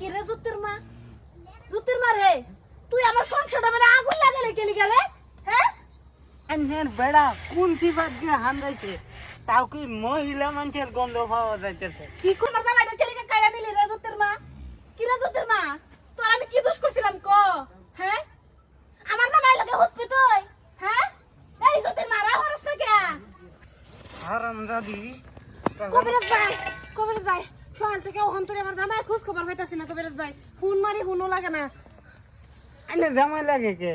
কে রে জুতির মা? জুতির মা রে তুই আমার সংসারটা মানে আগুন লাগালে গেলি গেলে হ্যাঁ? আন্নের বেড়া কোন সিফাত দিয়ে হান্দাইছে তাও কি মহিলা মানুষের গন্ধ পাওয়া যাইতেছে? কি কোন মারদা লাইটা গেলি কে কাইরা নিলি রে জুতির মা? কি রে জুতির মা? তোর আমি কি দোষ করছিলাম ক? হ্যাঁ? আমার জামাই লাগে হুতপি তুই? হ্যাঁ? এই জুতির মা রা হরস না কে হারাম দাদি কবিরাজ ভাই কবিরাজ ভাই। সকাল থেকে ওখান থেকে আমার জামাই খোঁজ খবর হইতাছি না কবিরাজ ভাই। ফোন মারি ফোনও লাগে না। আনে জামাই লাগে কে?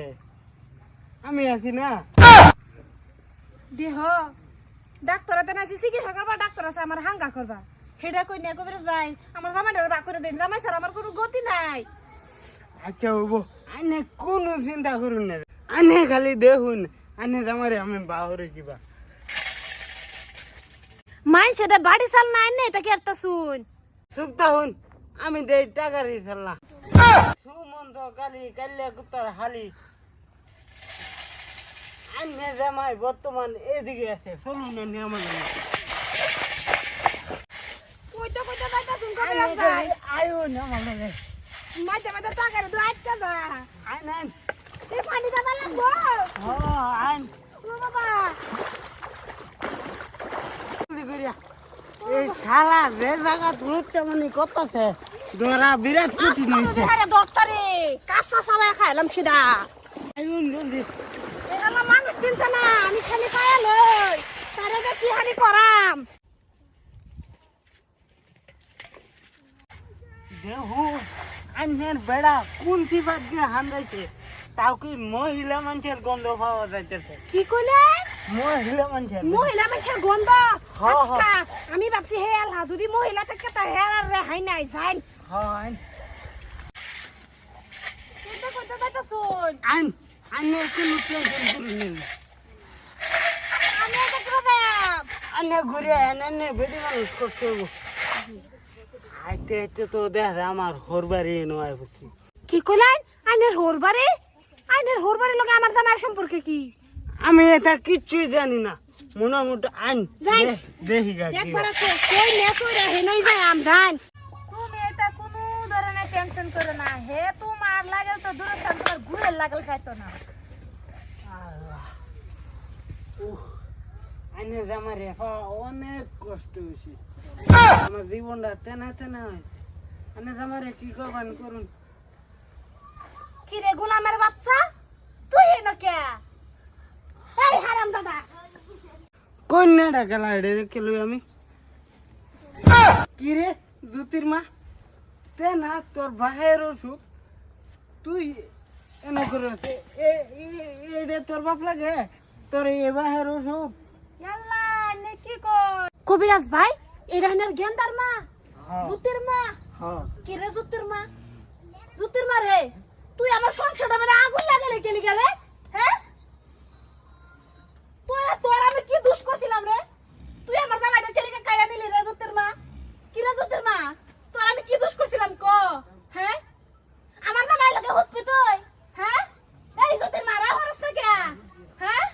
আমি আছি না। দেহ ডাক্তার তো নাছি চিকিৎসা করবা ডাক্তার আছে আমার হাঙ্গা করবা। হেডা কই না কবিরাজ ভাই? আমার জামাইটা বাক করে দিন জামাই স্যার আমার কোনো গতি নাই। আচ্ছা হইব। আনে কোনো চিন্তা করুন না। আনে খালি দেখুন আনে জামারে আমি বাহরে কিবা। মাইন সেটা বাড়ি চাল নাই না এটা কি একটা শুন চুপ থাকুন আমি দেই টাকার হিসাল্লা সুমন্ত কালি কাল্লা কুত্তার হালি। আন্নে জামাই বর্তমান এদিকে আছে চলুন না আমার কইতে কইতে যাইতা শুন কবিরাজ ভাই আয়ো না লাগে মাইতে মাইতে টাকা রে আটকা যা আইন আইন। এই পানি দাদা লাগবো ও আইন। ও বাবা জলদি করিয়া। এই শালা জায়গা মানে করতেছে ধরা বিরাট কঠিন হয়েছে আরে দরকারে কাঁচা সাবাই খাইলাম সিধা। আইন জলদি। এগুলো মানুষ চিনছে না আমি খালি খাইয়া লই। তারে যে কি হানি করাম? দেহু আইনের বেড়া কোন সিফাত দিয়ে হান্দাইছে তাও কি মহিলা মানুষের গন্ধ পাওয়া যাইতেছে? কি কইলেন? মহিলা মানুষের গন্ধ। আমি ভাবছি হে আল্লাহ যদি মহিলা থাকে তা হে আর রেহাই নাই যাইতা শুন আইন আইনের আমার হরবারি নয় কি কইলেন আইনের হোর আইনের হোর বাড়ির লগে আমার জামাইয়ের সম্পর্কে কি? আমি এটা কিচ্ছুই জানি না। মোটামুটি আইন। দেখি তুমি এটা কোনো ধরনের টেনশন করো না। হে তোমার লাগল তো দূরস্থান তোমার ঘুরে লাগল খাইতো না। আইনে আমার রেফা অনেক কষ্ট হয়েছে। আমার জীবনটা তেনা তেনা হয়েছে। আইনে আমারে কি করবেন করুন। কি রে গোলামের বাচ্চা তুই এনো কে এই হারাম দাদা কন্যাটা গেলা রে কেলো আমি। কি রে দুতির মা? তে না তোর বাহের অসুখ। তুই এনে করে এ তোর বাপ লাগে? তোর এ বাহের অসুখ। কি কর? কবিরাজ ভাই এটা হেনার গেন্দার মা। হ্যাঁ। জুতির মা। হ্যাঁ। কি রে জুতির মা? জুতির মা রে তুই আমার সংসারটা মানে আগুন লাগালে গেলি গেলে হ্যাঁ তুই তোর আমি কি দোষ করছিলাম রে তুই আমার জামাইটা ছেলেকে কাইরা নিলি রে জুতির মা কি রে জুতির মা তোর আমি কি দোষ করছিলাম ক হ্যাঁ আমার জামাই লাগে হুতপি তুই হ্যাঁ এই জুতির মা রা হরস না কে হ্যাঁ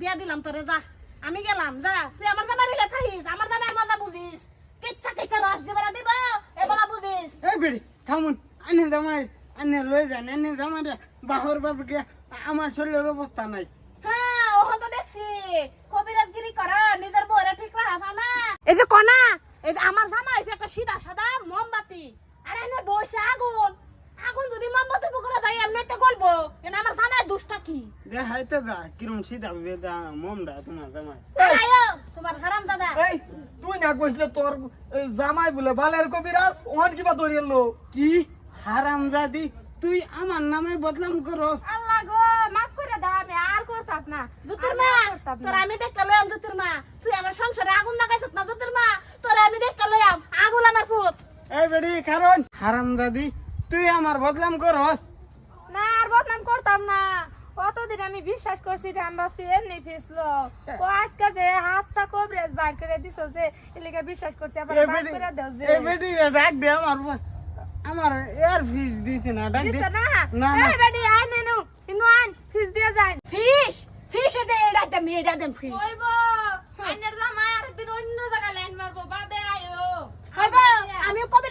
বিয়া দিলাম তোরে যা। আমি গেলাম যা। তুই আমার জামাই রিলে থাকিস আমার জামাই মজা বুঝিস। কিচ্ছা কিচ্ছা রস দিবে দিব এগুলা বুঝিস। এই বেড়ি থামুন। আনে জামাই আনে লই যান আনে জামাই বাহর বাপকে আমার শরীরের অবস্থা নাই। হ্যাঁ ওহন তো দেখছি। কবিরাজগিরি কর নিজের বউরে ঠিক রাখা না। এই যে কনা! এই যে আমার জামা হইছে একটা সিধা সাদা মোমবাতি। আর এনে বসে আগুন। আগুন যদি মোমবাতি পুকুরে যাই এমনি তো গলবো এনে আমার জামাই দুষ্টা কি? দেখাইতে যা কিরম সিধা বেদা মমডা তোমার জামাই। আয়ো তোমার হারাম দাদা। এই তুই না কইছিলে তোর জামাই বলে বালের কবিরাজ? ওহান কিবা ধরিয়ে কি? হারাম জাদি তুই আমার নামে বদনাম করস। আল্লাহ গো মাফ করে দাও আমি আর করতাম না। জুতির মা তোর আমি দেখ লয়াম জুতির মা। তুই আমার সংসারে আগুন লাগাইছত না জুতির মা? তোর আমি দেখ লয়াম আগুন আমার ফুট এই বেড়ি কারণ? হারাম জাদি তুই আমার বদনাম করস। না আর বদনাম করতাম না। অতদিন আমি বিশ্বাস করছি যে আমরা এমনি ফিসলো ও আজকে যে হাতসা কবরেজ বাইর করে দিছ যে এলাকা বিশ্বাস করছি আবার বাইর করে দাও যে। এই বেটি ডাক দে আমার আমার এয়ার ফিস দিছে না ডাক দে। না? না না। বেটি আই নেনু ইনু আন ফিস দিয়ে যাই ফিশ ফিশ দে এটা দে মি এটা দে ফিশ কইব আইনের জামাই আরেকদিন অন্য জায়গায় ল্যান্ড মারবো বাদে আইও হইব আমি কবি